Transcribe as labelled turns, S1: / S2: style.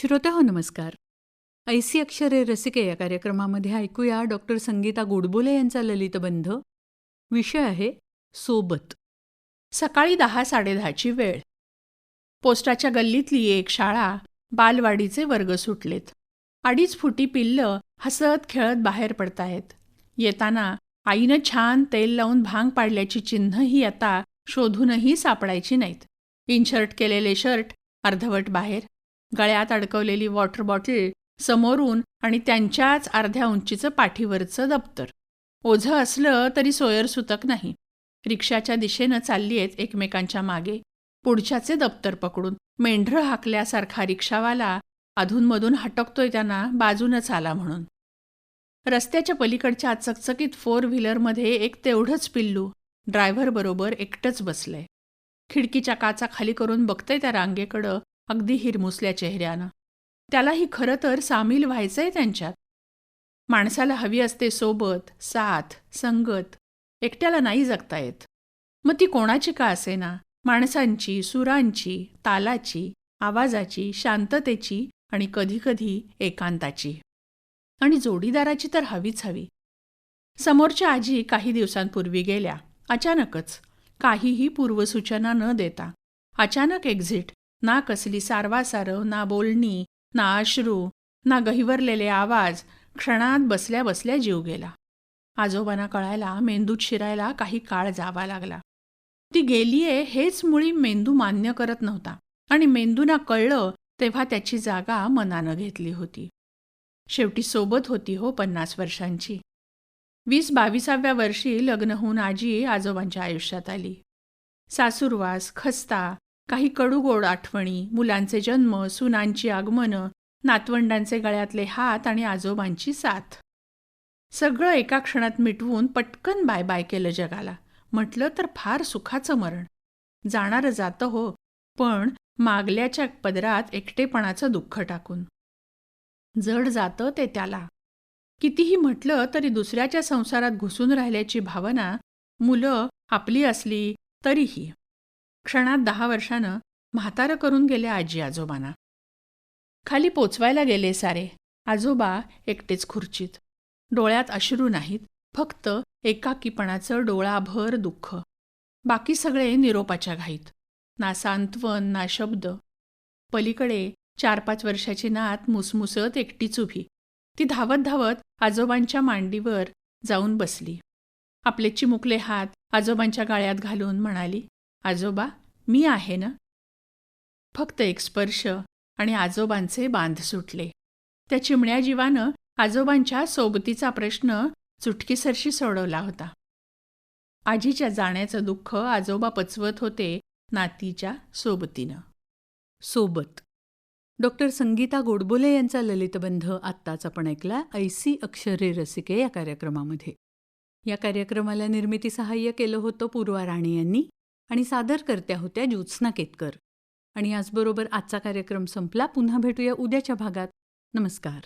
S1: श्रोते हो नमस्कार. ऐसी अक्षरे रसिके या कार्यक्रमामध्ये ऐकूया डॉक्टर संगीता गोडबोले यांचा ललितबंध विषय आहे सोबत.
S2: सकाळी दहा साडेदहाची वेळ. पोस्टाच्या गल्लीतली एक शाळा बालवाडीचे वर्ग सुटलेत. अडीच फुटी पिल्लं हसत खेळत बाहेर पडतायत. येताना आईनं छान तेल लावून भांग पाडल्याची चिन्हही आता शोधूनही सापडायची नाहीत. इनशर्ट केलेले शर्ट अर्धवट बाहेर. गळ्यात अडकवलेली वॉटर बॉटल समोरून आणि त्यांच्याच अर्ध्या उंचीचं पाठीवरचं दप्तर. ओझं असलं तरी सोयर सुतक नाही. रिक्षाच्या दिशेनं चालली आहेत एकमेकांच्या मागे. पुढच्याचे दप्तर पकडून मेंढरं हाकल्यासारखा रिक्षावाला अधूनमधून हटकतोय त्यांना बाजूनच आला म्हणून. रस्त्याच्या पलीकडच्या चकचकीत फोर व्हीलरमध्ये एक तेवढंच पिल्लू ड्रायव्हरबरोबर एकटंच बसलंय. खिडकीच्या काचा खाली करून बघतंय त्या रांगेकडं अगदी हिरमुसल्या चेहऱ्यानं. त्यालाही खरं तर सामील व्हायचंय त्यांच्यात. माणसाला हवी असते सोबत साथ संगत. एकट्याला नाही जगता येत. मग ती कोणाची का असेना? माणसांची सुरांची तालाची आवाजाची शांततेची आणि कधीकधी एकांताची. आणि जोडीदाराची तर हवीच हवी. समोरच्या आजी काही दिवसांपूर्वी गेल्या. अचानकच. काहीही पूर्वसूचना न देता. अचानक एक्झिट ना कसली सारवासारव ना बोलणी ना अश्रू ना गहिवरलेले आवाज क्षणात बसल्या बसल्या जीव गेला. आजोबांना कळायला मेंदूत शिरायला काही काळ जावा लागला. ती गेलीये हेच मुळी मेंदू मान्य करत नव्हता आणि मेंदूना कळलं तेव्हा त्याची जागा मनानं घेतली होती. शेवटी सोबत होती हो पन्नास वर्षांची. वीस बावीसाव्या वर्षी लग्न होऊन आजी आजोबांच्या आयुष्यात आली. सासूरवास खस्ता काही कडूगोड आठवणी मुलांचे जन्म सुनांची आगमनं नातवंडांचे गळ्यातले हात आणि आजोबांची साथ. सगळं एका क्षणात मिटवून पटकन बाय बाय केलं जगाला. म्हटलं तर फार सुखाचं मरण. जाणारं जातं हो पण मागल्याच्या पदरात एकटेपणाचं दुःख टाकून. जड जातं ते त्याला. कितीही म्हटलं तरी दुसऱ्याच्या संसारात घुसून राहिल्याची भावना मुलं आपली असली तरीही. क्षणात दहा वर्षानं म्हातारं करून गेले आजी आजोबांना. खाली पोचवायला गेले सारे. आजोबा एकटेच खुर्चीत. डोळ्यात अश्रू नाहीत. फक्त एकाकीपणाचं डोळाभर दुःख. बाकी सगळे निरोपाच्या घाईत. ना सांत्वन ना शब्द. पलीकडे चार पाच वर्षाची नात मुसमुसत एकटीच उभी. ती धावत धावत आजोबांच्या मांडीवर जाऊन बसली. आपले चिमुकले हात आजोबांच्या गाळ्यात घालून म्हणाली आजोबा मी आहे ना? फक्त एक स्पर्श आणि आजोबांचे बांध सुटले. त्या चिमण्या जीवानं आजोबांच्या सोबतीचा प्रश्न चुटकीसरशी सोडवला होता. आजीच्या जाण्याचं दुःख आजोबा पचवत होते नातीच्या सोबतीनं.
S1: सोबत. डॉक्टर संगीता गोडबोले यांचा ललितबंध आत्ताच आपण ऐकला ऐसी अक्षरे रसिके या कार्यक्रमामध्ये. या कार्यक्रमाला निर्मिती सहाय्य केलं होतं पूर्वा राणे यांनी. आणि सादरकर्त्या होत्या ज्योत्स्ना केतकर. आणि याचबरोबर आजचा कार्यक्रम संपला. पुन्हा भेटूया उद्याच्या भागात. नमस्कार.